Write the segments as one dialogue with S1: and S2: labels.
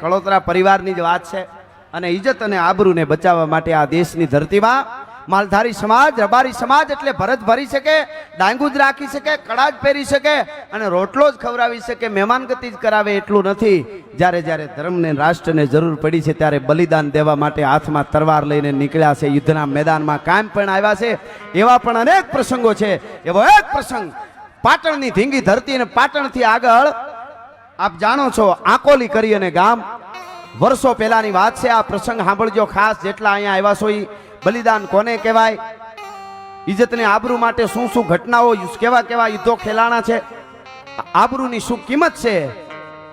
S1: કળોતરા પરિવારની જ વાત છે. અને ઇજ્જત અને આબરૂને બચાવવા માટે આ દેશની ધરતીમાં માલધારી સમાજ, રબારી સમાજ એટલે ભરત ભરી શકે ડાંગુ જ રાખી શકે કડા જ પહેરી શકે અને રોટલો જ ખવડાવી શકે મહેમાનગતિ જ કરાવે એટલું નથી. જ્યારે જ્યારે ધર્મને રાષ્ટ્રને જરૂર પડી છે ત્યારે બલિદાન દેવા માટે હાથમાં તરવાર લઈને નીકળ્યા છે. યુદ્ધના મેદાનમાં કાયમ પણ આવ્યા છે. એવા પણ અનેક પ્રસંગો છે. એવો એક પ્રસંગ પાટણની ધીંગી ધરતી અને પાટણથી આગળ આપ જાણો છો, આકોલી કરી અને ગામ. વર્ષો પહેલાની વાત છે, આ પ્રસંગ સાંભળજો ખાસ, જેટલા અહીંયા આવ્યા છો એ બલિદાન કોને કહેવાય? ઇજ્જતને આબરૂ માટે શું શું ઘટનાઓ કેવા કેવા યુદ્ધો ખેલાણા છે? આબરૂની શું કિંમત છે?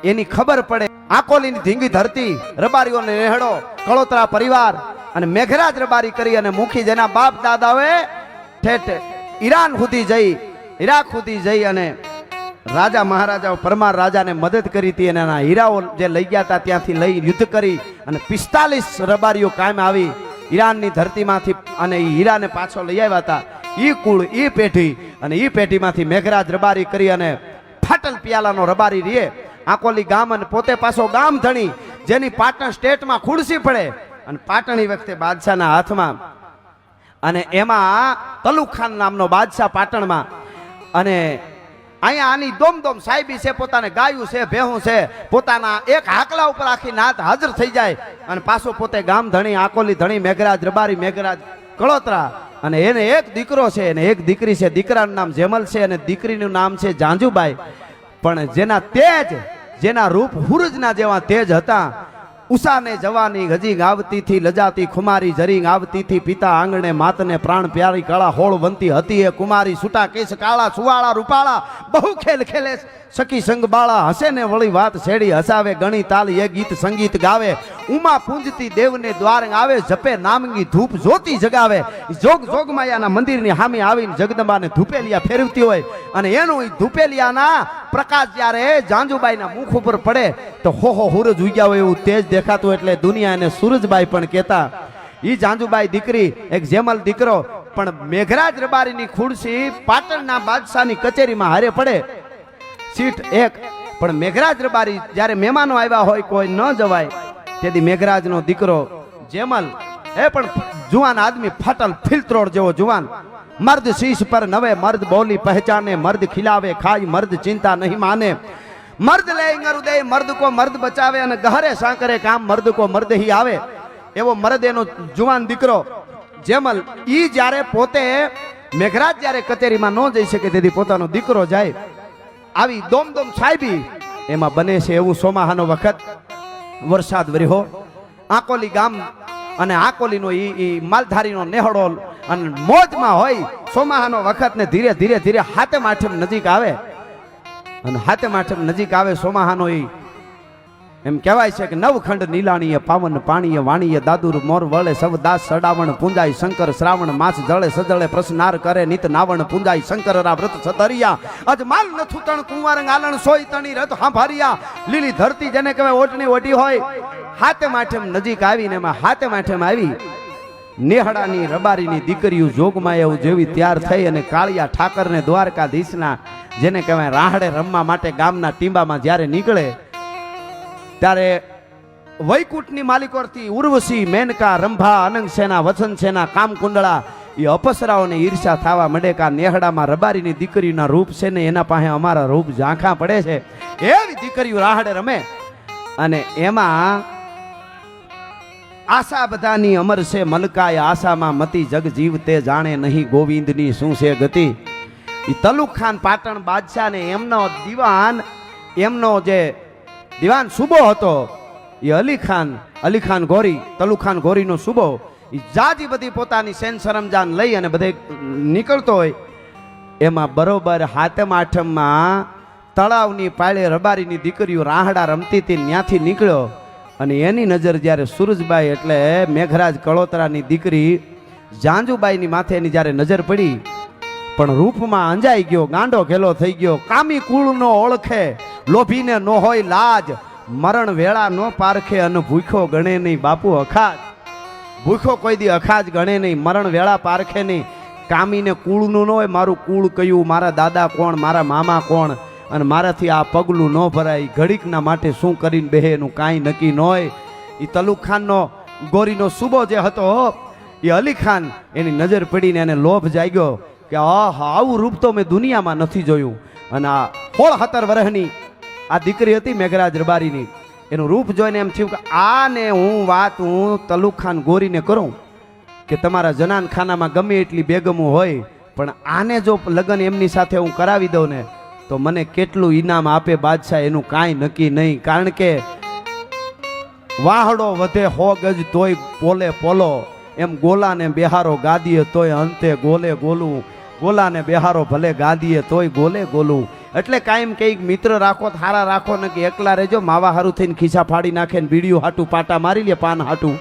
S1: એની ખબર પડે. આકોલીની ધીંગી ધરતી, રબારીઓને રહેડો, કળોતરા પરિવાર અને મેઘરાજ રબારી કરી અને મુખી જેના બાપ દાદાઓએ ઠેઠ ઈરાન સુધી જઈ, ઈરાક સુધી જઈ અને રાજા મહારાજાઓ પરમાર રાજાને મદદ કરી હતી અને એના હીરાઓ જે લઈ ગયા હતા ત્યાંથી લઈ યુદ્ધ કરી અને પિસ્તાલીસ રબારીઓ કાયમ આવી ઈરાનની ધરતીમાંથી અને એ હીરાને પાછો લઈ આવ્યા હતા. ઈ કુળ, ઈ પેઢી અને એ પેઢીમાંથી મેઘરાજ રબારી કરી અને ફાટલ પિયાલાનો રબારી રીએ. આકોલી ગામ અને પોતે પાછો ગામ ધણી, જેની પાટણ સ્ટેટમાં ખુરશી પડે અને પાટણી વખતે બાદશાહના હાથમાં અને એમાં તલુખાન નામનો બાદશાહ પાટણમાં અને અહીંયા આની દોમ દોમ સાહેબી છે, પોતાને ગાયું છે, ભેહું છે, પોતાના એક હાકલા ઉપર આખી નાત હાજર થઈ જાય અને પાછો પોતે ગામ ધણી, આકોલી ધણી, મેઘરાજ, રબારી, મેઘરાજ, કળોતરા. અને એને એક દીકરો છે, અને એક દીકરી છે, દીકરાનું નામ જેમલ છે અને દીકરીનું નામ છે જાંજુબાઈ. પણ જેના તેજ, જેના રૂપ હુરજના જેવા તેજ હતા ઉષાને જવાની હજી ગાવતીથી લજાતી ખુમારી જરી આવતીથી પિતા આંગણે માતને પ્રાણ પ્યારી કળા હોળ વંતી હતી એ કુમારી સુટા કેસ કાળા, સુવાળા, રૂપાળા, બહુ ખેલ ખેલે સખી સંગ બાળા હસે ને વળી વાત છેડી હસાવે, ગણી તાલી એ ગીત સંગીત ગાવે. ઉમા પૂંજતી દેવને દ્વાર આવે, જપે નામગી ધૂપ જોતી જગાવે. જોગ જોગમાયાના મંદિરની હામી આવીને જગદંબાને ધૂપેલિયા ફેરવતી હોય. અને એનું એ ધૂપેલિયાના પ્રકાશ જ્યારે જાંજુબાઈના મુખ ઉપર પડે, તો હો હો હુરજ ઉગ્યા હોય એવું તેજ દેખાતું એટલે દુનિયા સૂરજબાઈ પણ કહેતા, ઈ જાંજુબાઈ દીકરી, એક જેમલ દીકરો, પણ મેઘરાજ રબારીની ખુરશી પાટણના બાદશાહની કચેરીમાં હારે પડે. સીટ એક, પણ મેઘરાજ રબારી જ્યારે મહેમાનો આવ્યા હોય કોઈ ન જવાય. તેથી મેઘરાજનો દીકરો, જેમલ, એ પણ જુવાન આદમી ફાટલ ફિલત્રોડ જેવો જુવાન. મર્દ શીશ પર નવે, મર્દ બોલી પહેચાને, મર્દ ખિલાવે ખાય મર્દ ચિંતા નહીં માને. મર્દ લે દે મર્દ કો મર્દ બચાવે અને ગહરે સાંકરે કામ મર્દ કો મર્દ હી આવે. એવો મર્દ એનો જુવાન દીકરો, જેમલ ઈ જ્યારે પોતે મેઘરાજ જ્યારે કચેરીમાં ન જઈ શકે તેથી પોતાનો દીકરો જાય. આવી દોમ દોમ સાહેબી એમાં બને છે એવું સોમાહાનો વખત. વરસાદ વર્યો આકોલી ગામ અને આકોલીનો ઈ ઈ માલધારીનો નેહડો અને મોજમાં હોય, સોમાહાનો વખત ને ધીરે ધીરે ધીરે હાથે માઠે નજીક આવે. અને હાથે આઠમ નજીક આવે સોમાહાનો એ એમ કહેવાય છે કે નવખંડ નીલાણીએ પાવન પાણીએ વાણીએ દાદુર, મોર, વળે, સવ, દાસ, સડાવણ પૂંજાય શંકર, શ્રાવણ, માસ, જળે, સજળે પ્રસનાર કરે, નિત, નાવણ પૂંજાય શંકર, રા, વ્રત સતરિયા અજ માલ ન થૂતણ કુંવર આલણ, સોય, તણી, રથ, હાંભારિયા. લીલી ધરતી જેને કહેવાય ઓટની ઓટી હોય, હાથે માઠેમ નજીક આવીને એમાં હાથે માઠેમ આવી, નેહડાની રબારીની દીકરીઓ જોગમાં એવું જેવી તૈયાર થઈ અને કાળિયા ઠાકરને દ્વારકાધીશના જેને કહેવાય રાહડે રમવા માટે ગામના ટીંબામાં જ્યારે નીકળે, ત્યારે વૈકુંઠની માલિકોરથી ઉર્વશી, મેનકા, રંભા અનંગ સેના વસન સેના કામ કુંડળા એ અપસરાઓને ઈર્ષા થવા માંડે કા નેહડામાં રબારીની દીકરીના રૂપ છે ને એના પાસે અમારા રૂપ ઝાંખા પડે છે. એવી દીકરીઓ રાહડે રમે અને એમાં આશા બધાની અમર છે મલકાય આશામાં મતી જગ જીવતે જાણે નહીં ગોવિંદની શું છે ગતિ. એ તલુક ખાન પાટણ બાદશાહ ને એમનો દીવાન, એમનો જે દીવાન સુબો હતો એ અલી ખાન અલી ખાન ગોરી તલુક ખાન ગોરીનો સુબો એ જાજી બધી પોતાની સેન સરમજાન લઈ અને બધે નીકળતો હોય. એમાં બરોબર હાથમ આઠમમાં તળાવની પાળે રબારીની દીકરીઓ રાહડા રમતી હતી ત્યાંથી નીકળ્યો. અને એની નજર જ્યારે સુરજબાઈ એટલે મેઘરાજ કળોતરાની દીકરી જાંજુબાઈની માથે એની જ્યારે નજર પડી પણ રૂપમાં અંજાઈ ગયો, ગાંડો ઘેલો થઈ ગયો. કામી કુળનો ઓળખે, લોભીને નો હોય લાજ. મરણ વેળા નો પારખે અને ભૂખ્યો ગણે નહીં બાપુ અખાજ. ભૂખ્યો કોઈ દી અખાજ ગણે નહીં, મરણ વેળા પારખે નહીં. કામીને કુળનું ન હોય, મારું કુળ કયું, મારા દાદા કોણ, મારા મામા કોણ? અને મારાથી આ પગલું ન ભરાય. ઘડીકના માટે શું કરીને બેહે એનું કાંઈ નક્કી ન હોય? એ તલુક ખાનનો ગોરીનો સુબો જે હતો, એ અલી ખાન એની નજર પડીને એને લોભ જાગ્યો. કે આહ આવું રૂપ તો મેં દુનિયામાં નથી જોયું. અને આ હોળ હતર વરહની આ દીકરી હતી મેઘરાજ રબારીની. એનું રૂપ જોઈને એમ થયું કે આને હું વાત હું તલુખાન ગોરીને કરું. કે તમારા જનાન ખાનામાં ગમે એટલી બેગમો હોય, પણ આને જો લગ્ન એમની સાથે હું કરાવી દઉં ને, તો મને કેટલું ઇનામ આપે બાદશાહ એનું કાંઈ નક્કી નહીં. કારણ કે વાહડો વધે હો ગજ તોય પોલે પોલો, એમ ગોલાને બેહારો ગાદીએ તોય અંતે ગોલે ગોલું. ગોલાને બેહારો ભલે ગાંધીએ તોય ગોલે ગોલું. એટલે કાયમ કંઈક મિત્ર રાખો હારા રાખો ને કે એકલા રહેજો, માવા હારું થઈને ખીસા ફાડી નાખે ને બીડીયું હાટું પાટા મારી લે, પાન હાટું.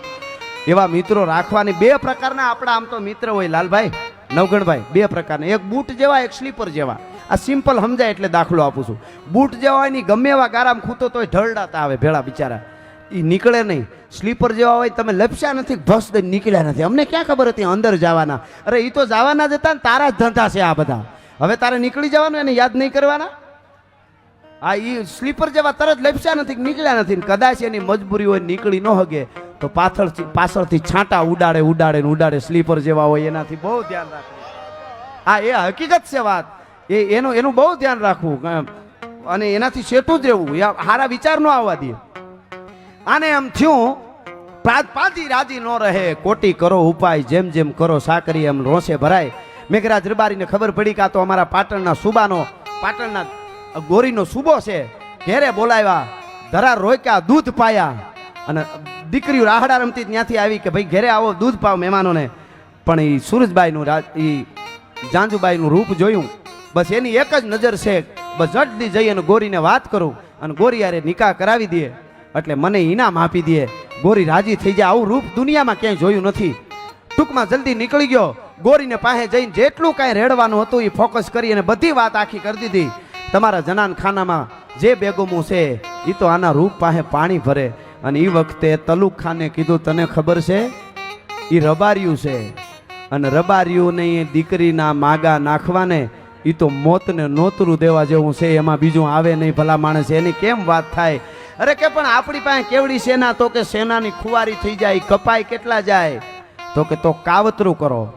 S1: એવા મિત્રો રાખવાની બે પ્રકારના આપણા આમ તો મિત્ર હોય લાલભાઈ, નવગણભાઈ, બે પ્રકારના. એક બૂટ જેવા, એક સ્લીપર જેવા. આ સિમ્પલ સમજાય એટલે દાખલો આપું છું. બૂટ જેવા હોયની ગમે એવા ગારામ ખૂતો તોય ઢળડાતા આવે ભેળા બિચારા. એ નીકળે નહીં. સ્લીપર જેવા હોય તમે લપસ્યા નથી ભસ દઈને નીકળ્યા નથી. અમને ક્યાં ખબર હતી અંદર જવાના? અરે એ તો જવાના જ હતા ને તારા જ ધંધા છે આ બધા. હવે તારે નીકળી જવાનું એને યાદ નહીં કરવાના? આ એ સ્લીપર જેવા તરત લપસ્યા નથી નીકળ્યા નથી કદાચ એની મજબૂરી હોય નીકળી ન હગે, તો પાછળથી પાછળથી છાંટા ઉડાડે ઉડાડે ઉડાડે સ્લીપર જેવા હોય એનાથી બહુ ધ્યાન રાખવું. હા એ હકીકત છે વાત. એ, એનું એનું બહુ ધ્યાન રાખવું. અને એનાથી શેઠું જ રહેવું. હારા વિચાર ન આવવા દે. આને એમ થયું પાજી રાજી ન રહે, કોટી કરો ઉપાય, જેમ જેમ કરો સાકરી, એમ રોષે ભરાય. મેઘરાજ રબારીને ખબર પડી કે તો અમારા પાટણના સુબાનો, પાટણના ગોરીનો સુબો છે. ઘેરે બોલાવ્યા, ધરા રોક્યા દૂધ પાયા. અને દીકરીઓ રાહડા રમતી ત્યાંથી આવી કે ભાઈ ઘેરે આવો, દૂધ પાવ મહેમાનોને. પણ એ સુરજબાઈનું રાજ એ જાંજુબાઈનું રૂપ જોયું. બસ એની એક જ નજર છે, બસ જલ્દી જઈ અને ગોરીને વાત કરું અને ગોરી યારે નિકાહ કરાવી દે. એટલે મને ઇનામ આપી દે. ગોરી રાજી થઈ જાય આવું રૂપ દુનિયામાં ક્યાંય જોયું નથી. ટૂંકમાં જલ્દી નીકળી ગયો. ગોરીને પાસે જઈને જેટલું કાંઈ રેડવાનું હતું એ ફોકસ કરી અને બધી વાત આખી કરી દીધી. તમારા જનાન ખાનામાં જે બેગમો છે એ તો આના રૂપ પાસે પાણી ભરે. અને એ વખતે તલુક ખાને કીધું, તને ખબર છે? એ રબારિયું છે. અને રબારિયુંને એ દીકરીના માગા નાખવાને એ તો મોતને નોતરું દેવા જેવું છે. એમાં બીજું આવે નહીં ભલા માણસ. એની કેમ વાત થાય? અરે કે પણ આપણી પાસે કેવડી સેના? તો કે સેનાની ખુવારી થઈ જાય, કપાઈ કેટલા જાય? તો કે તો કાવતરું કરો.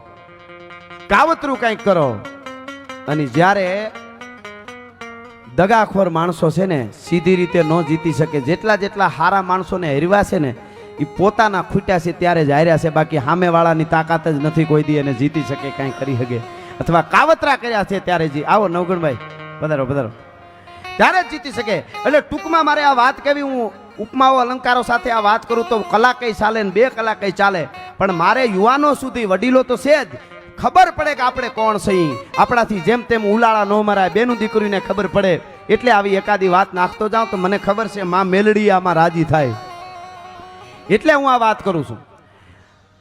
S1: કાવતરું કંઈક કરો. અને જ્યારે દગાખોર માણસો છે ને, સીધી રીતે ન જીતી શકે, જેટલા જેટલા હારા માણસોને હરવા છે ને એ પોતાના ખૂટ્યા છે ત્યારે જ હાર્યા છે. બાકી સામેવાળાની તાકાત જ નથી કોઈ દી એને જીતી શકે, કાંઈ કરી શકે. અથવા કાવતરા કર્યા છે ત્યારે જી. આવો નવગણભાઈ, પધારો પધારો. ત્યારે જ જીતી શકે. એટલે ટૂંકમાં મારે આ વાત કેવી હું ઉપમાઓ, અલંકારો સાથે આ વાત કરું તો કલાકઈ ચાલે ને બે કલાકઈ ચાલે. પણ મારે યુવાનો સુધી, વડીલો તો છે જ. ખબર પડે કે આપણે કોણ સહી આપણાથી જેમ તેમ ઉલાળા ન મરાય. બેનું દીકરીને ખબર પડે. એટલે આવી એકાદી વાત નાખતો જાઉં તો મને ખબર છે માં મેલડી આમાં રાજી થાય. એટલે હું આ વાત કરું છું.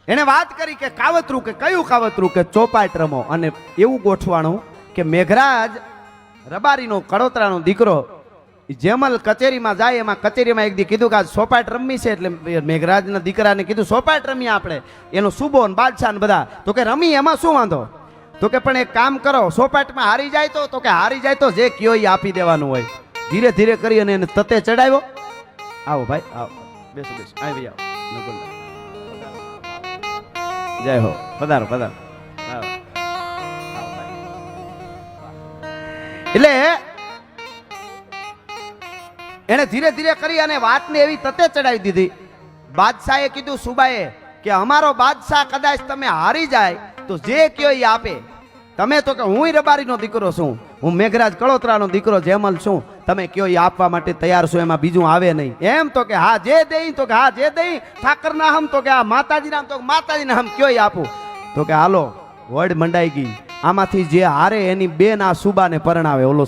S1: એણે વાત કરી કે કાવતરું કે કયું કાવતરું? કે ચોપાટ રમો. અને એવું ગોઠવાણું કે મેઘરાજ રબારીનો કડોતરાનો દીકરો. જેમલ કચેરીમાં જાય, એમાં કચેરીમાં એક દી કીધું કે આ સોપાટ રમી છે એટલે મેઘરાજના દીકરાને કીધું, સોપાટ રમીએ આપણે. એનો સુબો ને બાદશાહ ને બધા, તો કે રમી, એમાં શું વાંધો? તો કે, પણ એક કામ કરો, સોપાટમાં હારી જાય તો તો કે હારી જાય તો જે કયો એ આપી દેવાનું હોય. ધીરે ધીરે કરી અને એને તતે ચડાવ્યો. આવો ભાઈ, આવો. બેસો બેસો. આવી. આવો. જય હો. પધારો પધારો. એટલે એને ધીરે ધીરે કરી અને વાતને એવી તતે ચડાવી દીધી. બાદશાહે કીધું, સુબાએ, કે અમારો બાદશાહ કદાચ તમે હારી જાય તો જે કયો આપે. તમે તો કે હું રબારીનો દીકરો છું, હું મેઘરાજ કળોતરાનો દીકરો જેમલ છું, તમે કયો એ આપવા માટે તૈયાર છો, એમાં બીજું આવે નહીં. એમ તો કે, હા, જે દઈ, તો કે, હા, જે દઈ, ઠાકરના હમ તો કે આ માતાજીના નામ તો કે, માતાજીના હમ કયો આપું. તો કે, હાલો, વડ મંડાઈ ગઈ. આમાંથી જે હારે એની બેન આ સુબાને પરણાવે, ઓલો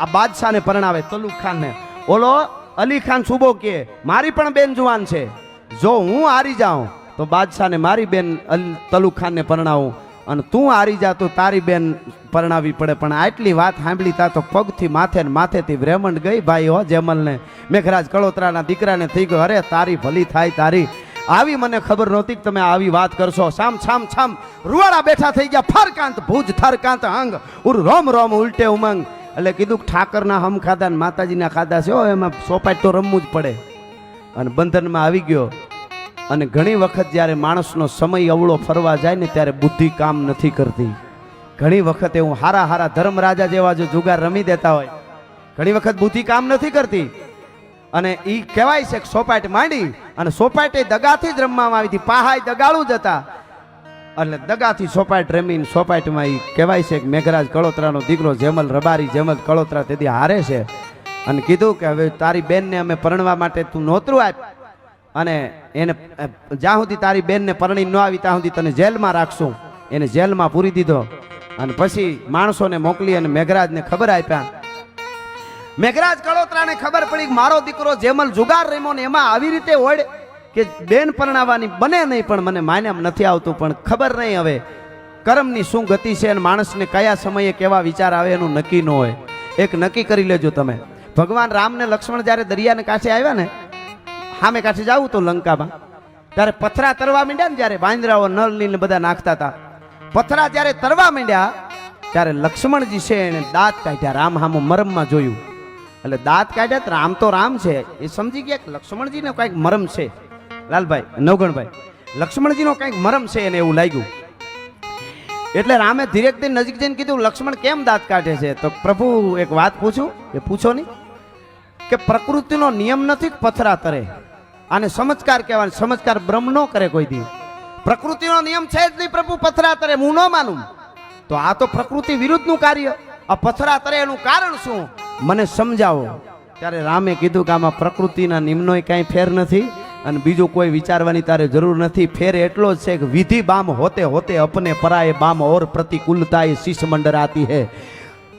S1: આ બાદશાહને પરણાવે, તલુક ખાનને. ઓલો અલી ખાન સુબો કે, મારી પણ બેન જુવાન છે. જો હું હારી જાઉં, તો બાદશાહને મારી બેન તલુક ખાનને પરણાવું. અને તું હારી જા, તો તારી બેન પરણાવી પડે. પણ આટલી વાત સાંભળી તા તો પગથી માથે ને માથેથી બ્રેમંડ ગઈ, ભાઈ હો, જેમલને મેઘરાજ કળોતરાના દીકરાને થઈ ગયો. અરે, તારી ભલી થાય, તારી આવી મને ખબર નહોતી કે તમે આવી વાત કરશો. સામ છામ છામ રૂવાડા બેઠા થઈ ગયા. ફરકાંત, ભુજ થરકાંત અંગ ઉર રોમ રોમ, ઉલટે ઉમંગ. એટલે કીધું ઠાકરના હમ ખાધા ને માતાજીના ખાધા છે. એમાં સોપાટ તો રમવું જ પડે. અને બંધનમાં આવી ગયો. અને ઘણી વખત જ્યારે માણસનો સમય અવળો ફરવા જાય ને ત્યારે બુદ્ધિ કામ નથી કરતી. ઘણી વખત હું હારા હારા ધર્મરાજા જેવા જો જુગાર રમી દેતા હોય. ઘણી વખત બુદ્ધિ કામ નથી કરતી. અને એ કહેવાય છે કે સોપાટ માંડી અને સોપાટે દગાથી જ રમવામાં આવી હતી. પહાય દગાળું જ હતા. એટલે દગાથી સોપાટ રમીને સોપાટમાં એ કહેવાય છે કે મેઘરાજ કળોતરાનો દીકરો જેમલ રબારી જેમલ કળોતરા તેથી હારે છે. અને કીધું કે હવે તારી બેનને અમે પરણવા માટે તું નોતરું આપ. અને એને જ્યાં સુધી તારી બેનને પરણી ન આવી ત્યાં સુધી તને જેલમાં રાખશું. એને જેલમાં પૂરી દીધો. અને પછી માણસોને મોકલી અને મેઘરાજને ખબર આપ્યા. મેઘરાજ કળોતરાને ખબર પડી મારો દીકરો જેમલ જુગાર રમ્યો ને એમાં આવી રીતે હોય કે બેન પરણાવવાની બને નહીં પણ મને માન્યામ નથી આવતું, પણ ખબર નહીં હવે. કર્મની શું ગતિ છે અને માણસને કયા સમયે કેવા વિચાર આવે એનું નક્કી ન હોય. એક નક્કી કરી લેજો તમે. ભગવાન રામને લક્ષ્મણ જ્યારે દરિયાને કાંઠે આવ્યા ને સામે કાંઠે જાવું તો લંકામાં. ત્યારે પથરા તરવા માંડ્યા ને જ્યારે વાંદરાઓ નળ નીલ બધા નાખતા હતા. પથરા જ્યારે તરવા માંડ્યા, ત્યારે લક્ષ્મણજી છે એને દાંત કાઢ્યા, રામ હામું મરમમાં જોયું. એટલે દાંત કાઢ્યા રામ તો રામ છે. એ સમજી ગયા કે લક્ષ્મણજીનો કંઈક મરમ છે. લાલભાઈ, નવગણભાઈ, લક્ષ્મણજીનો કંઈક મરમ છે એને એવું લાગ્યું. એટલે રામે ધીરેકથી નજીક જઈને કીધું, લક્ષ્મણ કેમ દાંત કાઢે છે? તો પ્રભુ એક વાત પૂછું એ પૂછો નહીં કે પ્રકૃતિનો નિયમ નથી પથરા તરે. આને સમજકાર કહેવાય, સમજકાર બ્રહ્મ ન કરે કોઈ દી. પ્રકૃતિનો નિયમ છે જ નહીં પ્રભુ પથરા તરે, હું ન માનું. તો આ તો પ્રકૃતિ વિરુદ્ધનું કાર્ય. આ પથરા તરે એનું કારણ શું? મને સમજાવો. ત્યારે રામે કીધું કે આમાં પ્રકૃતિના નિમ્નોય કાંઈ ફેર નથી અને બીજું કોઈ વિચારવાની તારે જરૂર નથી. ફેર એટલો જ છે કે વિધિ બામ હોતે હોતે અપને પરાય બામ ઓર પ્રતિકૂલતા એ શીશ મંડરાતી હે.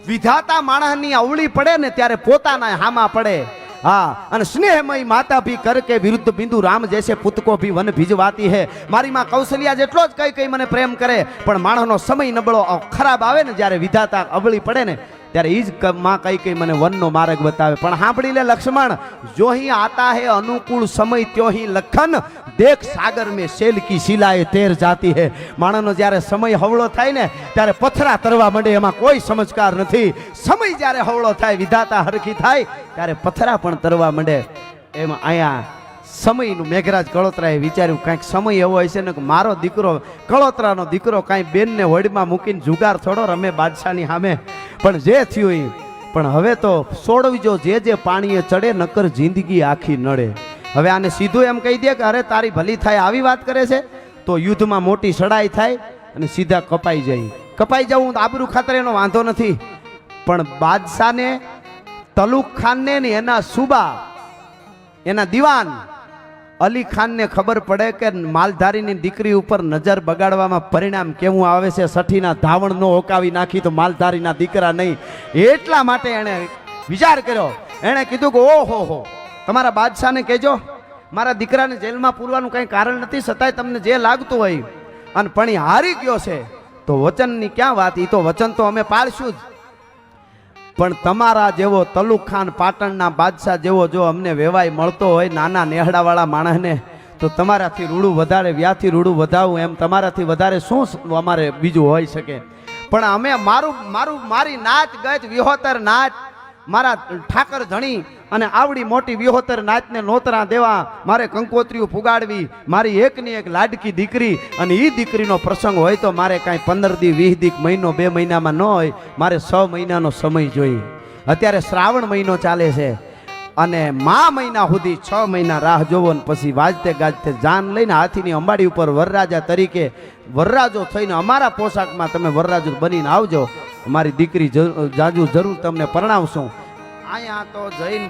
S1: વિધાતા માણસની અવળી પડે ને ત્યારે પોતાના હામાં પડે. હા, અને સ્નેહમય માતા ભી કર કે વિરુદ્ધ બિંદુ રામ જૈસે પુતકો ભી વન ભીજવાતી હે. મારી માં કૌશલ્યા જેટલો જ કઈ કઈ મને પ્રેમ કરે, પણ માણસનો સમય નબળો ખરાબ આવે ને જ્યારે વિધાતા અવળી પડે ને ત્યારે એ જ માં કઈ કઈ મને વનનો માર્ગ બતાવે. પણ સાંભળી લે લક્ષ્મણ જો હી આતા હે અનુકૂળ સમય ત્યો લખન. દેખ સાગર મેં શેલ કી શિલાએ તેર જાતી હે. માણસનો જ્યારે સમય હવળો થાય ને, ત્યારે પથરા તરવા માંડે એમાં કોઈ સમજકાર નથી. સમય જ્યારે હવળો થાય, વિધાતા હરખી થાય, ત્યારે પથરા પણ તરવા માંડે. એમાં અહીંયા સમયનું મેઘરાજ કળોતરાએ વિચાર્યું, કાંઈક સમય એવો હશે ને કે મારો દીકરો, કળોતરાનો દીકરો કાંઈ બેનને હોડમાં મૂકીને જુગાર થોડો રમે બાદશાહની સામે. પણ જે થયું એ. પણ હવે તો સોડવીજો જે જે પાણીએ ચડે, નકર જિંદગી આખી નડે. હવે આને સીધું એમ કહી દે કે, અરે, તારી ભલી થાય, આવી વાત કરે છે? તો યુદ્ધમાં મોટી સડાઈ થાય અને સીધા કપાઈ જાય. કપાઈ જવું આબરૂ ખાતર એનો વાંધો નથી. પણ બાદશાહને, તલુક ખાનને ને એના સુબા, એના દિવાન અલી ખાનને ખબર પડે કે માલધારીની દીકરી ઉપર નજર બગાડવામાં પરિણામ કેવું આવે છે? સઠીના ધાવણનો હોકાવી નાખી તો માલધારીના દીકરા નહીં. એટલા માટે એણે વિચાર કર્યો. એણે કીધું કે, ઓહો હો, તમારા બાદશાહને કહેજો. મારા દીકરાને જેલમાં પૂરવાનું કંઈ કારણ નથી, છતાંય તમને જે લાગતું હોય. અને પણ હારી ગયો છે. તો વચનની ક્યાં વાત? એ તો વચન તો અમે પાળશું જ. પણ તમારા જેવો તલુક ખાન પાટણના બાદશાહ જેવો જો અમને વેવાય મળતો હોય નાના નેહડાવાળા માણસને, તો તમારાથી રૂડું વધારે, વ્યાથી રૂડું વધાવું એમ તમારાથી વધારે શું અમારે બીજું હોઈ શકે? પણ અમે મારું મારું, મારી નાચ ગત વિહોતર નાચ મારા ઠાકર ધણી અને આવડી મોટી વિહોતર નાચને નોતરા દેવા મારે કંકોત્રીઓ પુગાડવી મારી એકની એક લાડકી દીકરી અને એ દીકરીનો પ્રસંગ હોય તો મારે કાંઈ પંદર દી, વીસ દીક, મહિનો, બે મહિનામાં ન હોય, મારે છ મહિનાનો સમય જોઈએ. અત્યારે શ્રાવણ મહિનો ચાલે છે અને મા મહિના સુધી છ મહિના રાહ જોવો ને પછી વાજતે ગાજતે જાન લઈને હાથીની અંબાડી ઉપર વરરાજા તરીકે વરરાજો થઈને અમારા પોશાકમાં તમે વરરાજો બનીને આવજો. અમારી દીકરી જાજુ જરૂર તમને પરણાવશું. અહીંયા તો જૈન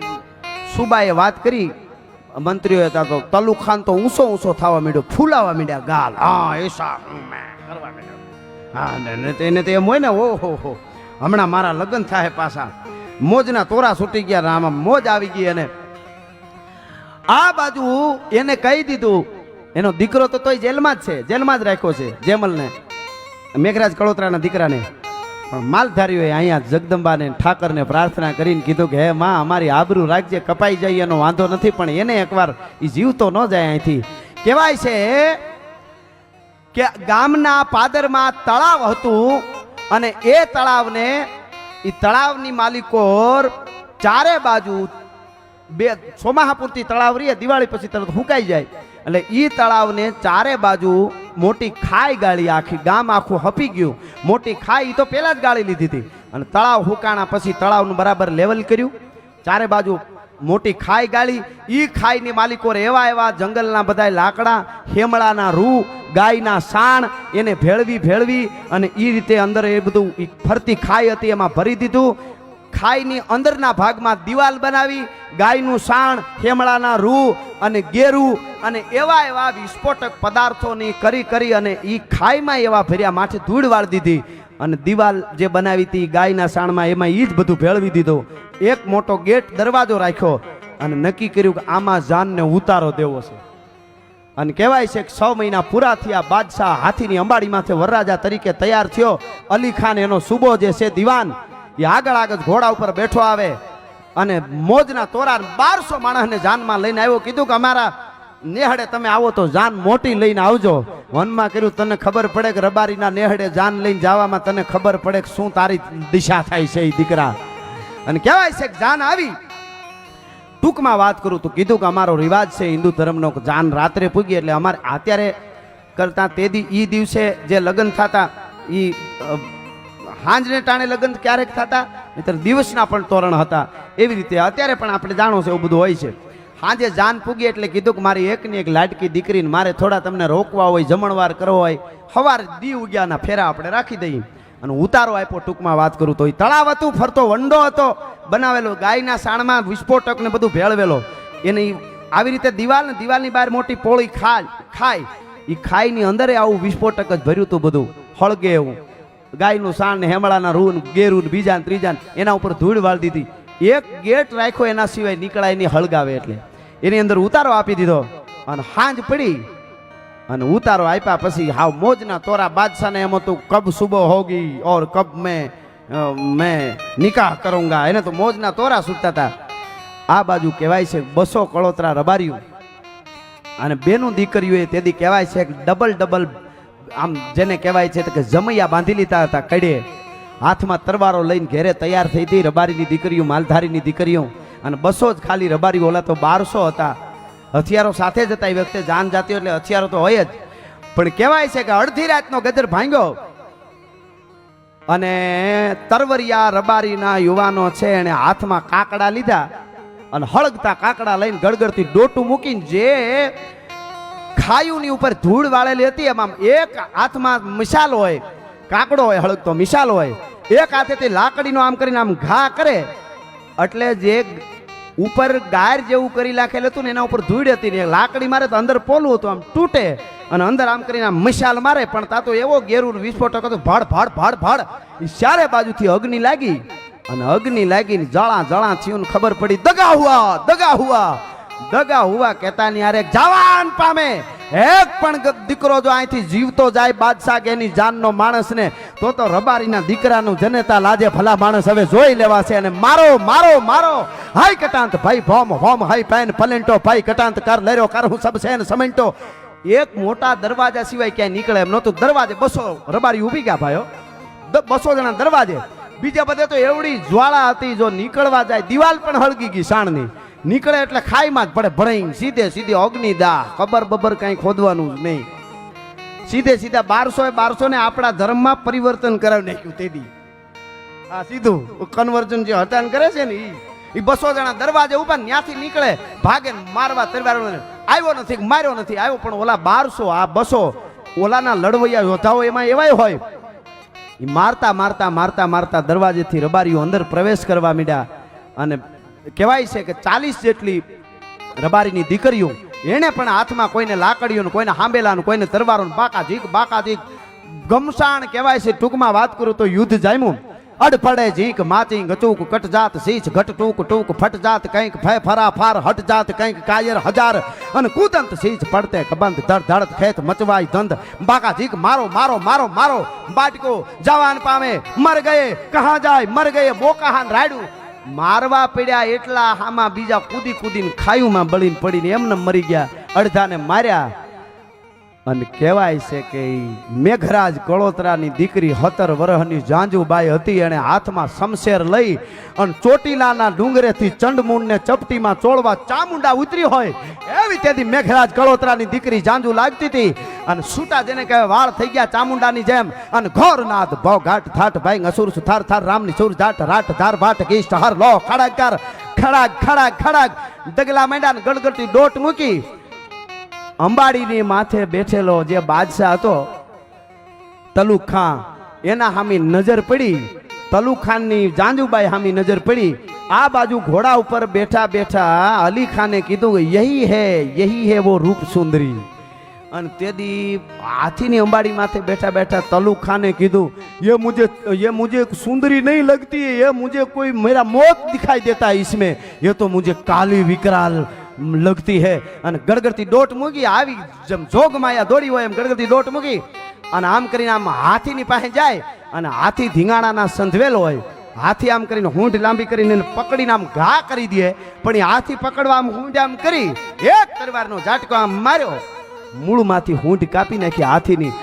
S1: સુબાએ વાત કરી. મંત્રીઓએ તા તલુ ખાન તો ઊંચો ઊંચો થવા માંડ્યો, ફૂલાવા માંડ્યા ગાલ. હા એસા કરવા માંડ્યો. હા, ને- ને તેને તો એમ હોય ને, ઓહો, હો હમણાં મારા લગ્ન થાય પાછા. મોજના તોરા છૂટી ગયા આમાં મોજ આવી ગઈ અને આ બાજુ એને કહી દીધું, એનો દીકરો તો તોય જેલમાં જ છે, જેલમાં જ રાખ્યો છે, જેમલને. મેઘરાજ કળોતરાના દીકરાને. માલધારીઓએ અહીંયા જગદંબાને ઠાકરને પ્રાર્થના કરીને કીધું કે, હે માં, અમારી આબરૂ રાખજે કપાઈ જાય એનો વાંધો નથી, પણ એને એકવાર એ જીવતો ન જાય અહીંથી. કહેવાય છે કે ગામના પાદરમાં તળાવ હતું અને એ તળાવને એ તળાવની માલિકો ચારે બાજુ બે સોમાહાપુરથી તળાવ રહીએ દિવાળી પછી તરત હુકાઈ જાય. એટલે ઈ તળાવને ચારે બાજુ મોટી ખાઈ ગાળી આખી, ગામ આખું હપી ગયું. મોટી ખાઈ તો પહેલા જ ગાળી લીધી હતી. અને તળાવ હુકાણા પછી તળાવનું બરાબર લેવલ કર્યું. ચારે બાજુ મોટી ખાઈ ગાળી. ઈ ખાઈની માલિકો એવા એવા જંગલના બધા લાકડા હેમળાના રૂ, ગાયના સાણ, એને ભેળવી ભેળવી અને એ રીતે અંદર એ બધું ફરતી ખાઈ હતી એમાં ભરી દીધું. ખાઈની અંદરના ભાગમાં દિવાલ બનાવી, ગાયનું સાણ હેમળાના રૂ અને ગેરું અને એવા એવા વિસ્ફોટક પદાર્થોની કરી કરી અને એ ખાઈમાં એવા ભર્યા માથે ધૂળ વાળી દીધી. અને દિવાલ જે બનાવી હતી ગાયના સાણમાં એમાં એ જ બધું ભેળવી દીધું. એક મોટો ગેટ દરવાજો રાખ્યો અને નક્કી કર્યું કે આમાં જાનને ઉતારો દેવો છે. અને કહેવાય છે કે છ મહિના પૂરા થયા બાદશાહ હાથીની અંબાડીમાંથી વરરાજા તરીકે તૈયાર થયો. અલી ખાન એનો સુબો જે છે, દિવાન એ આગળ આગળ ઘોડા ઉપર બેઠો આવે અને મોજના તોરા બારસો માણસને જાનમાં લઈને આવ્યો. કીધું કે અમારા નેહડે તમે આવો તો જાન મોટી લઈને આવજો. વનમાં કર્યું, તને ખબર પડે કે રબારીના નેહડે જાન લઈને જવામાં તને ખબર પડે કે શું તારી દિશા થાય છે એ દીકરા. અને કહેવાય છે કે જાન આવી. ટૂંકમાં વાત કરું તો કીધું કે અમારો રિવાજ છે હિન્દુ ધર્મનો જાન રાત્રે પૂગી એટલે અમારે અત્યારે કરતાં તે દી એ દિવસે જે લગ્ન થતા એ હાંજને ટાણે લગ્ન ક્યારેક થતા, નહીતર દિવસના પણ તોરણ હતા. એવી રીતે અત્યારે પણ આપણે જાણો છો એવું બધું હોય છે. હાંજે જાન પૂગી એટલે કીધું કે મારી એકની એક લાટકી દીકરીને મારે થોડા તમને રોકવા હોય, જમણવાર કરવો હોય, હવાર દી ઉગ્યાના ફેરા આપણે રાખી દઈએ. અને ઉતારો આપ્યો ટૂંકમાં વાત કરું તો એ તળાવ હતું, ફરતો વંડો હતો, બનાવેલો ગાયના સાણમાં વિસ્ફોટક ને બધું ભેળવેલો. એને આવી રીતે દિવાલ ને દિવાલની બહાર મોટી પોળી ખાય ખાય. એ ખાઈની અંદરે આવું વિસ્ફોટક જ ભર્યું હતું બધું. હળગે એવું. ગાયનું સાણ ને હેમળાના રૂન ગેરું બીજા ને ત્રીજા એના ઉપર ધૂળ વાળ દીધી. એક ગેટ રાખ્યો એના સિવાય નીકળાય નહીં, હળગાવે એટલે. એની અંદર ઉતારો આપી દીધો અને હાંજ પડી અને ઉતારો આપ્યા પછી હાવ મોજના તોરા બાદશાહને એમ હતું, કબ સુબહ હોગી ઓર કબ મેં મેં નિકાહ કરુંગા. એને તો મોજના તોરા સૂટતા હતા આ બાજુ કહેવાય છે બસો કળોતરા રબાર્યું અને બેનું દીકરીઓએ તેથી કહેવાય છે કે ડબલ ડબલ આમ જેને કહેવાય છે કે જમૈયા બાંધી લીધા હતા કડે. હાથમાં તરવારો લઈને ઘેરે તૈયાર થઈ હતી, રબારીની દીકરીઓ, માલધારીની દીકરીઓ. અને બસો જ ખાલી રબારી ઓલા તો બારસો હતા. હથિયારો સાથે જ હતા એ વખતે જાન જાતી એટલે હથિયારો તો હોય જ. પણ કહેવાય છે કે અડધી રાતનો ગજર ભાંગ્યો. અને તરવરિયા રબારીના યુવાનો છે એને હાથમાં કાકડા લીધા અને હળગતા કાકડા લઈને ગળગડતી ડોટું મૂકીને જે ખાયુની ઉપર ધૂળ વાળેલી હતી. એમાં એક હાથમાં મિસાલ હોય, કાકડો હોય, હળગતો મિસાલ હોય. એક હાથેથી લાકડીનો આમ કરીને આમ ઘા કરે. એટલે જે ઉપર ગાર જેવું કરી નાખેલું હતું ને એના ઉપર ધૂળ હતી ને લાકડી મારે તો અંદર પોલું હતું, આમ તૂટે. અને અંદર આમ કરીને આમ મિસાલ મારે, પણ તા તો એવો ગેરું વિસ્ફોટક હતો, ભાડ ભાડ ભાડ ભાડ. ચારે બાજુથી અગ્નિ લાગી. અને અગ્નિ લાગીને જળા જળા થયું ખબર પડી દગા હુઆ દગા હુઆ દગા હુવા કેતાની હારે જવાન પામે. એક પણ દીકરો જો અહીંથી જીવતો જાય બાદશાહ કે એની જાનનો માણસ ને તો તો રબારીના દીકરાનું જનેતા લાજે ભલા માણસ હવે જોઈ લેવા અને મારો મારો મારો. હાય કટાંત ભાઈ, ભોમ ભોમ, હાય પેન પલેન્ટો ભાઈ, કટાંત કર લેરો કર, હું સબ સેન સમેન્ટો એક મોટા દરવાજા સિવાય ક્યાંય નીકળે એમ નહોતું. દરવાજે બસો, રબારી ઊભી ગયા ભાઈઓ. બસો જણા દરવાજે. બીજા બધે તો એવડી જ્વાળા હતી, જો નીકળવા જાય, દિવાલ પણ હળગી ગઈ સાણની. નીકળે એટલે ખાઈમાં જ પડે. ભરાઈ સીધે સીધી અગ્નિ દા. કબર બબર કાંઈ ખોદવાનું જ નહીં. સીધે સીધા બારસો એ બારસો ને આપણા ધર્મમાં પરિવર્તન કરાવી નાખ્યું તેદી આ સીધું. કન્વર્જન જે હતાન કરે છે ને ઈ બસો જણા દરવાજે ઊભા ત્યાંથી નીકળે, ભાગે મારવા તરવાર આવ્યો નથી માર્યો નથી, આવ્યો પણ ઓલા બારસો, આ બસો, ઓલાના લડવૈયા યોદ્ધાઓ એમાં એવાય હોય. એ મારતા મારતા મારતા મારતા દરવાજેથી રબારીઓ અંદર પ્રવેશ કરવા માંડ્યા અને કહેવાય છે કે ચાલીસ જેટલી રબારીની દીકરીઓ, એને પણ હાથમાં કોઈને લાકડીઓ કોઈને હાંબેલાનું, કોઈને તરવારોનું બાકા જીક બાકા જીક ગમસાણ કહેવાય છે. ટૂંકમાં વાત કરું તો યુદ્ધ જામ્યું. અડફડે જીક માચી કટ જાત શીચ ઘટ ટૂંક ટૂંક ફટ જાત કંઈક ફે ફરા ફાર હટ જાત કંઈક કાયર, હજાર. અને કુદંત શીચ પડતે, કબંધ, ધડ ધડ, ખેત મચવાય ધંધ. બાકા જીક મારો મારો મારો મારો. બાટકો, જવાન પામે, મર ગયે, કહા જાય, મર ગયે બોકાહાન રાડ્યું મારવા પડ્યા એટલા હામાં બીજા કૂદી કૂદીને ખાયુંમાં બળીને પડીને એમને મરી ગયા. અડધાને માર્યા. અને કહેવાય છે કે મેઘરાજ કળોતરાની દીકરી હતર વરહની જાંજુબાઈ હતી. એણે હાથમાં શમશેર લઈ અને ચોટીલાના ડુંગરેથી ચંડમૂળને ચપટીમાં ચોળવા ચામુંડા ઉતરી હોય એવી તેથી મેઘરાજ કળોતરાની દીકરી જાંજુ લાગતી હતી. અને છૂટા જેને કહેવાય વાળ થઈ ગયા ચામુંડાની જેમ. અને ઘોર નાથ ભવ ઘાટ થાટ ભાઈ અસુર સુથાર થાર રામની સુર જાટ રાટ ધાર ભાટ ગીષ્ટ હર લો ખડાકાર ખડાક ખડાક ખડાક. ડગલા માંડ્યા ગડગડતી ડોટ મૂકી. અંબાડીની માથે બેઠેલો જે બાદશાહ હતો તલુક ખાન એના હામી નજર પડી તલુક ખાનની જાંજુબાઈ હામી નજર પડી આ બાજુ ઘોડા ઉપર બેઠા બેઠા અલી ખાને કીધું કે યહી હે યહી હે વો રૂપ સુંદરી અને તેદી હાથીની અંબાડી માથે બેઠા બેઠા તલુક ખાને કીધું ये मुझे ये मुझे सुंदरी नहीं लगती है ये मुझे कोई मेरा मौत दिखाई देता है इसमें ये तो मुझे काली विकराल લગતી હે અને ગડગડતી દોટ મૂકી આવી જેમ જોગ માયા દોડી હોય એમ ગડગડતી દોટ મૂકી અને આમ કરીને આમ હાથીની પાસે જાય અને હાથી ધીંગાણાના સંધવેલો હોય. હાથી આમ કરીને હુંઢ લાંબી કરીને પકડીને આમ ઘા કરી દે. પણ એ હાથી પકડવા આમ હૂંઢ આમ કરી એક પરિવારનો ઝાટકો આમ માર્યો. મૂળમાંથી હુંઢ કાપી નાખી હાથીની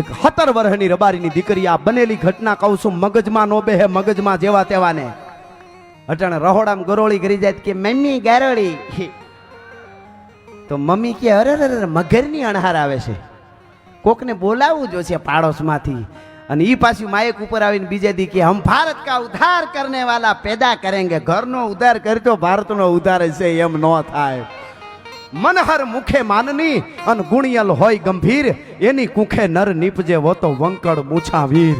S1: એક હતર વર્ષની રબારીની દીકરી આ બનેલી ઘટના કહું છું, મગજમાં નો બેહે, મગજમાં જેવા તેવાને. અટાણે રહોડામ ગરોળી કરી જાય કે, મમ્મી, ગારોળી. તો મમ્મી કે, અરે અરે મગરની અણહાર આવે છે. કોકને બોલાવવું જોશે પાડોશમાંથી. અને એ પાછી માયક ઉપર આવીને બીજે દી કે, હમ ભારત કા ઉદ્ધાર કરને વાલા પેદા કરેંગે. ઘરનો ઉદ્ધાર કરતો ભારતનો ઉદ્ધાર છે એમ ન થાય. મનહર મુખે માનની અન ગુણિયલ હોય ગંભીર. એની કુખે નર નીપજે વો તો વંકડ મૂછા વીર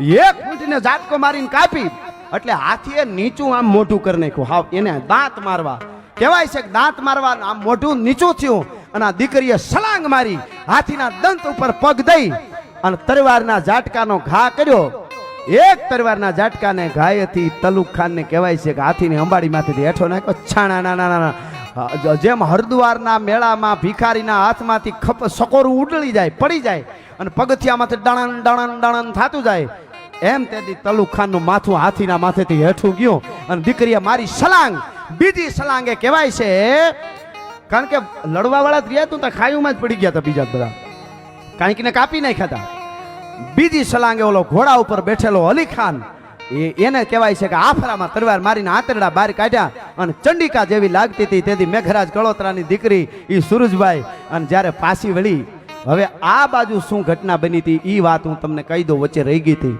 S1: એક ઊંટને ઝાટકો મારીને કાપી એટલે હાથીએ નીચું આમ મોઢું કરી નાખ્યું. હાવ, એને દાંત મારવા. કહેવાય છે દાંત મારવા આમ મોઢું નીચું થયું અને આ દીકરીએ સલાંગ મારી, હાથીના દંત ઉપર પગ દઈ અને તરવારના ઝાટકાનો ઘા કર્યો. એક તરવારના ઝાટકાને ઘાયથી તલુક ખાનને કહેવાય છે કે હાથીની અંબાડીમાંથી હેઠો નાખ્યો. છાણા નાના નાના જેમ હરદ્વારના મેળામાં ભિખારીના હાથમાંથી ખપ સકોરું ઉડળી જાય, પડી જાય અને પગથિયામાંથી ડણન ડણન ડણન થતું જાય એમ તેથી તલુક ખાનનું માથું હાથીના માથેથી હેઠું ગયું અને દીકરીએ મારી સલાંગ બીજી સલાંગે કહેવાય છે, કારણ કે લડવાવાળા જ રહ્યા તું તો ખાયુંમાં જ પડી ગયા હતા બીજા બધા. કાંઈક ને કાપી નાખ્યા હતા બીજી સલાંગે ઓલો ઘોડા ઉપર બેઠેલો અલી ખાન, એ એને કહેવાય છે કે આફરામાં તલવાર મારીને આંતરડા બહાર કાઢ્યા અને ચંડિકા જેવી લાગતી હતી. તેથી મેઘરાજ કળોતરાની દીકરી એ સુરજભાઈ અને જ્યારે પાછી વળી, હવે આ બાજુ શું ઘટના બની હતી? એ વાત હું તમને કહી દઉં. વચ્ચે રહી ગઈ હતી.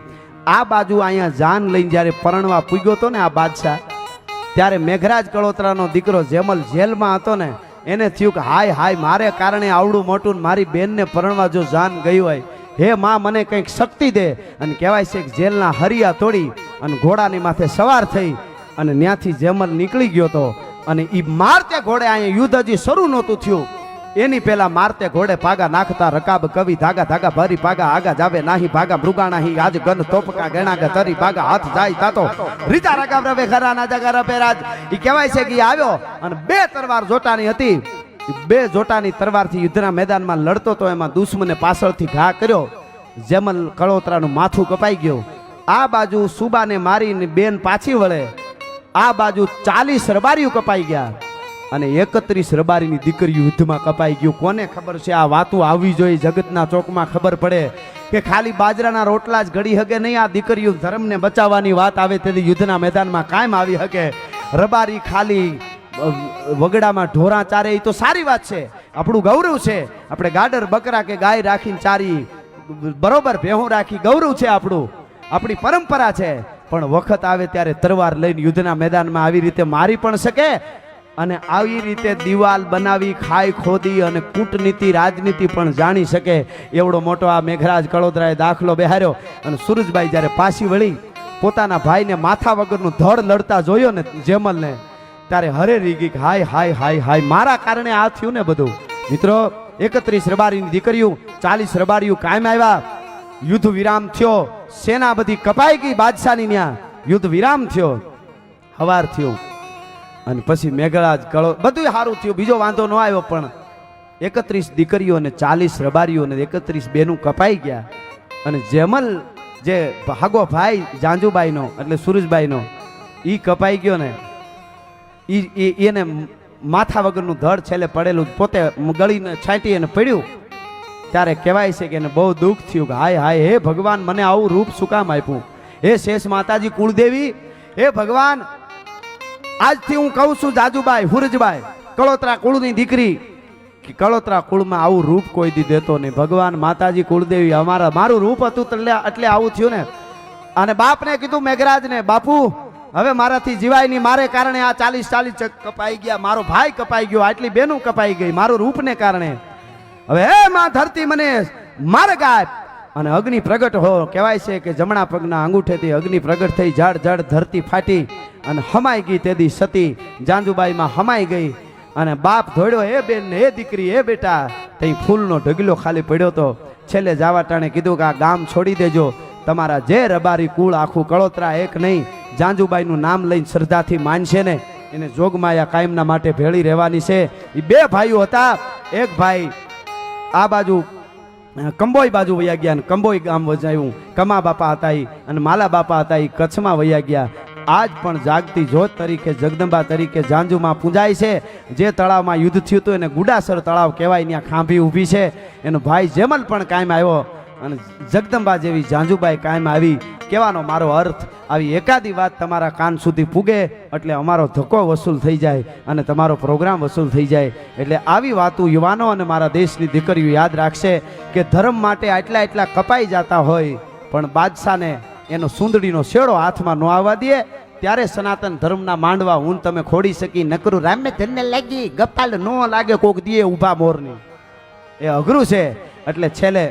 S1: આ બાજુ અહીંયા જાન લઈને જ્યારે પરણવા પૂગ્યો હતો ને આ બાદશાહ, ત્યારે મેઘરાજ કળોતરાનો દીકરો જેમલ જેલમાં હતો ને, એને થયું કે હાય હાય, મારે કારણે આવડું મોટું મારી બેનને પરણવા જો જાન ગયું હોય, હે માં, મને કંઈક શક્તિ દે. અને કહેવાય છે કે જેલના હરિયા તોડી અને ઘોડાની માથે સવાર થઈ અને ત્યાંથી જેમલ નીકળી ગયો તો અને એ મારતે ઘોડે અહીંયા યુદ્ધ હજી શરૂ નહોતું થયું. એની પેલા મારતે ઘોડે પાગા નાખતા રકાબ કવિ ધાગા ધાગા ભરી પાગા આગા જાવે નાહી ભાગા મૃગાણા હી આજ ગન તોપકા ગણા તરી ભાગા હાથ જાય તાતો. રીતા રકાબ રવે ખરા ના જગા રવે રાજ. ઈ કહેવાય છે કે આવ્યો અને બે તરવાર જોટાની હતી. બે જોટાની તરવારથી યુદ્ધના મેદાનમાં લડતો તો એમાં દુશ્મને પાછળથી ઘા કર્યો. જેમલ કળોતરાનું માથું કપાઈ ગયું. આ બાજુ સુબાને મારીને બેન પાછી વળે. આ બાજુ ચાલીસ રબારીઓ કપાઈ ગયા. અને એકત્રીસ રબારીની દીકરી યુદ્ધમાં કપાઈ ગયું. કોને ખબર છે? આ વાતું આવવી જોઈએ. જગતના ચોકમાં ખબર પડે કે ખાલી બાજરાના રોટલા જ ઘડી હકે નહીં. આ દીકરીઓ ધર્મને બચાવવાની વાત આવે તેથી યુદ્ધના મેદાનમાં કાયમ આવી હકે. રબારી ખાલી વગડામાં ઢોરા ચારે. એ તો સારી વાત છે. આપણું ગૌરવ છે. આપણે ગાડર, બકરા કે ગાય રાખીને ચારી, બરોબર ભેહું રાખી ગૌરવ છે આપણું. આપણી પરંપરા છે. પણ વખત આવે ત્યારે તરવાર લઈને યુદ્ધના મેદાનમાં આવી રીતે મારી પણ શકે. અને આવી રીતે દિવાલ બનાવી, ખાઈ, ખોદી અને કૂટનીતિ, રાજનીતિ પણ જાણી શકે એવડો મોટો આ મેઘરાજ કળોદરાએ દાખલો બેહાર્યો. અને સુરજભાઈ જ્યારે પાછી વળી પોતાના ભાઈને માથા વગરનું ધડ લડતા જોયો ને જેમલને, ત્યારે હરે રીગી હાય હાય હાય હાય, મારા કારણે આ થયું ને બધું? મિત્રો, એકત્રીસ રબારીની દીકરીઓ, ચાલીસ રબારીઓ કાયમ આવ્યા. યુદ્ધ વિરામ થયો. સેના બધી કપાઈ ગઈ બાદશાહની ત્યાં યુદ્ધ વિરામ થયો. હવાર થયું. અને પછી મેઘરાજ કળો બધું સારું થયું. બીજો વાંધો ન આવ્યો, પણ એકત્રીસ દીકરીઓ અને ચાલીસ રબારીઓ અને એકત્રીસ બેનું કપાઈ ગયા. અને જેમલ, જે ભાગો ભાઈ, જાંજુબાઈનો, એટલે સુરજભાઈનો એ કપાઈ ગયો ને. એ એને માથા વગરનું ધડ છેલ્લે પડેલું પોતે ગળીને છાંટી અને પડ્યું. ત્યારે કહેવાય છે કે એને બહુ દુઃખ થયું કે હાય હાય, હે ભગવાન, મને આવું રૂપ શું કામ આપ્યું? હે શેષ માતાજી, કુળદેવી, હે ભગવાન આજથી હું કહું છું, જાજુબાઈ, હુરજબાઈ, કળોતરા કુળની દીકરી કળોતરા કુળમાં આવું રૂપ કોઈ દી દેતો નહીં. ભગવાન માતાજી કુળદેવી, અમારા મારું રૂપ હતું એટલે એટલે આવું થયું ને. અને બાપને કીધું મેઘરાજને, બાપુ, હવે મારાથી જીવાય નહીં. મારે કારણે આ ચાલીસ ચાલીસ કપાઈ ગયા. મારો ભાઈ કપાઈ ગયો. આટલી બેનું કપાઈ ગઈ મારું રૂપને કારણે. હવે હે માં ધરતી મને મારે ગાય. અને અગ્નિ પ્રગટ હો. કહેવાય છે કે જમણા પગના અંગૂઠેથી અગ્નિ પ્રગટ થઈ જાડ જાડ ધરતી ફાટી. અને હમાઈ ગઈ તેદી સતી. જાંજુબાઈમાં હમાઈ ગઈ. અને બાપ ધોડ્યો એ બેન એ દીકરી એ બેટા. તઈ ફૂલનો ઢગલો ખાલી પડ્યો તો છેલ્લે જાવા ટાણે કીધું કે આ ગામ છોડી દેજો. તમારા જે રબારી કુળ આખું કળોતરા એક નહીં, જાંજુબાઈનું નામ લઈને શ્રદ્ધાથી માનશે ને. એને જોગમાયા કાયમના માટે ભેળી રહેવાની છે. એ બે ભાઈઓ હતા. એક ભાઈ આ બાજુ કંબોઈ બાજુ વયા ગયા અને કંબોઈ ગામ વજાયું. કમા બાપા હતા એ અને માલા બાપા હતા એ કચ્છમાં વયા ગયા. આજ પણ જાગતી જોત તરીકે, જગદંબા તરીકે જાંજુમાં પૂજાય છે. જે તળાવમાં યુદ્ધ થયું હતું એને ગુડાસર તળાવ કહેવાય, ત્યાં ખાંભી ઊભી છે. એનો ભાઈ જેમલ પણ કાયમ આવ્યો અને જગદંબા જેવી જાંજુબાઈ કાયમ આવી. કહેવાનો મારો અર્થ, આવી એકાદી વાત તમારા કાન સુધી પૂગે એટલે અમારો ધક્કો વસૂલ થઈ જાય અને તમારો પ્રોગ્રામ વસૂલ થઈ જાય. એટલે આવી વાતો યુવાનો અને મારા દેશની દીકરીઓ યાદ રાખશે કે ધર્મ માટે આટલા એટલા કપાઈ જતા હોય, પણ બાદશાહને એનો સુંદડીનો શેડો હાથમાં ન આવવા દે, ત્યારે સનાતન ધર્મના માંડવા હું તમે ખોડી શકી, નકરું રામે ધન્ય લાગી, ગપાલ ન લાગે, કોક દીએ ઊભા મોરની. એ અઘરું છે, એટલે છેલ્લે